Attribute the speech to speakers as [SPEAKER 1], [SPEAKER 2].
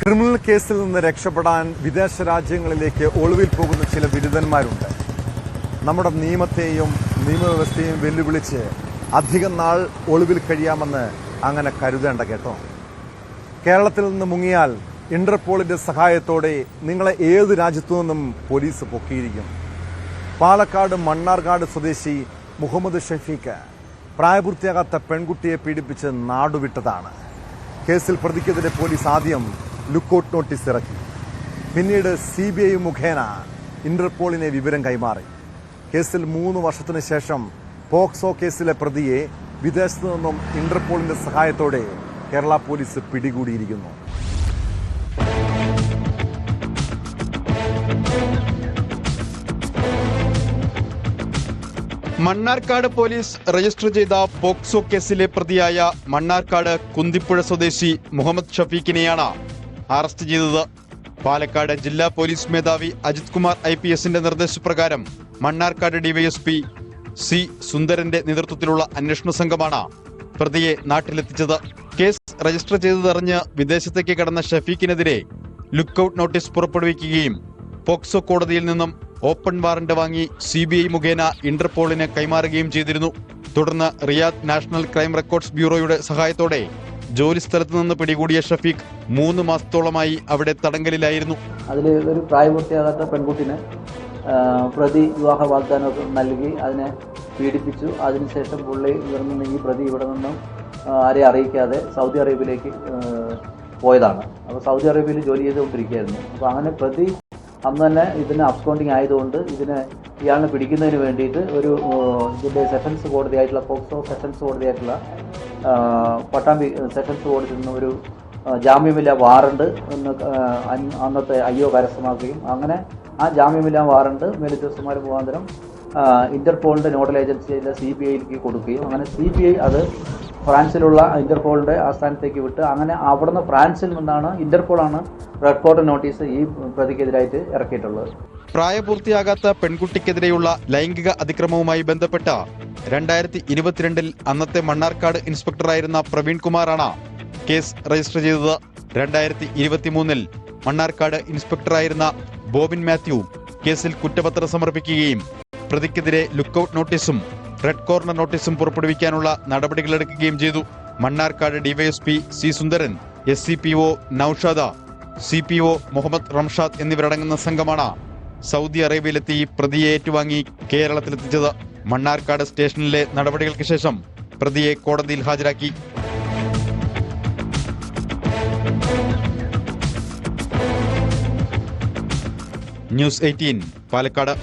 [SPEAKER 1] Criminal കേസിൽ നിന്ന് രക്ഷപ്പെടാൻ വിദേശ രാജ്യങ്ങളിലേക്ക് ഒളിവിൽ പോകുന്ന ചില ബിരുദന്മാരുണ്ട് നമ്മുടെ നിയമത്തെയും നിയമവ്യവസ്ഥയെയും വെല്ലുവിളിച്ച് അധികം നാൾ ഒളിവിൽ കഴിയാമെന്ന് അങ്ങനെ കരുതേണ്ട കേട്ടോ. കേരളത്തിൽ നിന്ന് മുങ്ങിയാൽ ഇന്റർപോളിന്റെ സഹായത്തോടെ നിങ്ങളെ ഏത് രാജ്യത്തു നിന്നും പോലീസ് പൊക്കിയിരിക്കും? പാലക്കാട് മണ്ണാർക്കാട് സ്വദേശി മുഹമ്മദ് ഷഫീഖ് പ്രായപൂർത്തിയാകാത്ത പെൺകുട്ടിയെ പീഡിപ്പിച്ച് നാടുവിട്ടതാണ്. കേസിൽ പ്രതിക്കെതിരെ പോലീസ് ആദ്യം ലുക്കൌട്ട് നോട്ടീസ് ഇറക്കി. പിന്നീട് സി ബി ഐ മുഖേന ഇന്റർപോളിനെ വിവരം കൈമാറി. കേസിൽ മൂന്ന് വർഷത്തിന് ശേഷം പോക്സോ കേസിലെ പ്രതിയെ വിദേശത്തു നിന്നും ഇന്റർപോളിന്റെ സഹായത്തോടെ കേരള പോലീസ് പിടികൂടിയിരിക്കുന്നു.
[SPEAKER 2] മണ്ണാർക്കാട് പോലീസ് രജിസ്റ്റർ ചെയ്ത പോക്സോ കേസിലെ പ്രതിയായ മണ്ണാർക്കാട് കുന്തിപ്പുഴ സ്വദേശി മുഹമ്മദ് ഷഫീഖിനെയാണ് അറസ്റ്റ് ചെയ്തത്. പാലക്കാട് ജില്ലാ പോലീസ് മേധാവി അജിത് കുമാർ ഐ പി എസിന്റെ നിർദ്ദേശപ്രകാരം മണ്ണാർക്കാട് ഡിവൈഎസ്പി സി സുന്ദരന്റെ നേതൃത്വത്തിലുള്ള അന്വേഷണ സംഘമാണ് പ്രതിയെ നാട്ടിലെത്തിച്ചത്. കേസ് രജിസ്റ്റർ ചെയ്തതറിഞ്ഞ് വിദേശത്തേക്ക് കടന്ന ഷഫീഖിനെതിരെ ലുക്കൌട്ട് നോട്ടീസ് പുറപ്പെടുവിക്കുകയും പോക്സോ കോടതിയിൽ നിന്നും ഓപ്പൺ വാറന്റ് വാങ്ങി സി ബി ഐ മുഖേന ഇന്റർപോളിന് കൈമാറുകയും ചെയ്തിരുന്നു. തുടർന്ന് റിയാദ് നാഷണൽ ക്രൈം റെക്കോർഡ്സ് ബ്യൂറോയുടെ സഹായത്തോടെ ജോലി സ്ഥലത്ത് നിന്ന് പിടികൂടിയ ഷഫീഖ് മൂന്ന് മാസത്തോളമായി അവിടെ തടങ്കലിലായിരുന്നു.
[SPEAKER 3] അതിൽ ഒരു പ്രായപൂർത്തിയാകാത്ത പെൺകുട്ടിന് പ്രതി വിവാഹ വാഗ്ദാനം നൽകി അതിനെ പീഡിപ്പിച്ചു. അതിനുശേഷം പുള്ളി ഇവിടുന്ന് ഈ പ്രതി ഇവിടെ നിന്നും ആരെ അറിയിക്കാതെ സൗദി അറേബ്യയിലേക്ക് പോയതാണ്. അപ്പോൾ സൗദി അറേബ്യയിൽ ജോലി ചെയ്തുകൊണ്ടിരിക്കുകയായിരുന്നു. അപ്പോൾ അങ്ങനെ പ്രതി അന്ന് തന്നെ ഇതിന് അക്കൗണ്ടിങ് ആയതുകൊണ്ട് ഇതിനെ ഇയാളിനെ പിടിക്കുന്നതിന് വേണ്ടിയിട്ട് ഒരു ഇതിന്റെ സെഷൻസ് കോടതിയായിട്ടുള്ള പോക്സോ സെഷൻസ് കോടതിയായിട്ടുള്ള പട്ടാമ്പി സെഷൻസ് കോടതിയിൽ നിന്ന് ഒരു ജാമ്യമില്ല വാറണ്ട് അന്നത്തെ അയ്യോ കരസ്ഥമാക്കുകയും അങ്ങനെ ആ ജാമ്യമില്ല വാറണ്ട് മേലുദ്യോഗസ്ഥന്മാർ മുഖാന്തരം ഇന്റർപോളിന്റെ നോഡൽ ഏജൻസിയിലെ സി ബി ഐക്ക് കൊടുക്കുകയും അങ്ങനെ സി ബി ഐ അത് ഫ്രാൻസിലുള്ള ഇന്റർപോളിന്റെ ആസ്ഥാനത്തേക്ക് വിട്ട് അങ്ങനെ അവിടുന്ന് ഫ്രാൻസിൽ നിന്നാണ് ഇന്റർപോളാണ് റെഡ് കോർട്ട് നോട്ടീസ് ഈ പ്രതിക്കെതിരായിട്ട് ഇറക്കിയിട്ടുള്ളത്.
[SPEAKER 2] പ്രായപൂർത്തിയാകാത്ത പെൺകുട്ടിക്കെതിരെയുള്ള ലൈംഗിക അതിക്രമവുമായി ബന്ധപ്പെട്ട രണ്ടായിരത്തി ഇരുപത്തിരണ്ടിൽ അന്നത്തെ മണ്ണാർക്കാട് ഇൻസ്പെക്ടറായിരുന്ന പ്രവീൺ കുമാറാണ് കേസ് രജിസ്റ്റർ ചെയ്തത്. രണ്ടായിരത്തി ഇരുപത്തിമൂന്നിൽ മണ്ണാർക്കാട് ഇൻസ്പെക്ടറായിരുന്ന ബോബിൻ മാത്യു കേസിൽ കുറ്റപത്രം സമർപ്പിക്കുകയും പ്രതിക്കെതിരെ ലുക്കൌട്ട് നോട്ടീസും റെഡ് കോർണർ നോട്ടീസും പുറപ്പെടുവിക്കാനുള്ള നടപടികളെടുക്കുകയും ചെയ്തു. Mannarkkad DYSP C Sundaran S C P O Noushad C P O Muhammad Ramshad എന്നിവരടങ്ങുന്ന സംഘമാണ് സൗദി അറേബ്യയിലെത്തി പ്രതിയെ ഏറ്റുവാങ്ങി കേരളത്തിലെത്തിച്ചത് മണ്ണാർക്കാട് സ്റ്റേഷനിലെ നടപടികൾക്ക് ശേഷം പ്രതിയെ കോടതിയിൽ ഹാജരാക്കി. News eighteen Palakkad.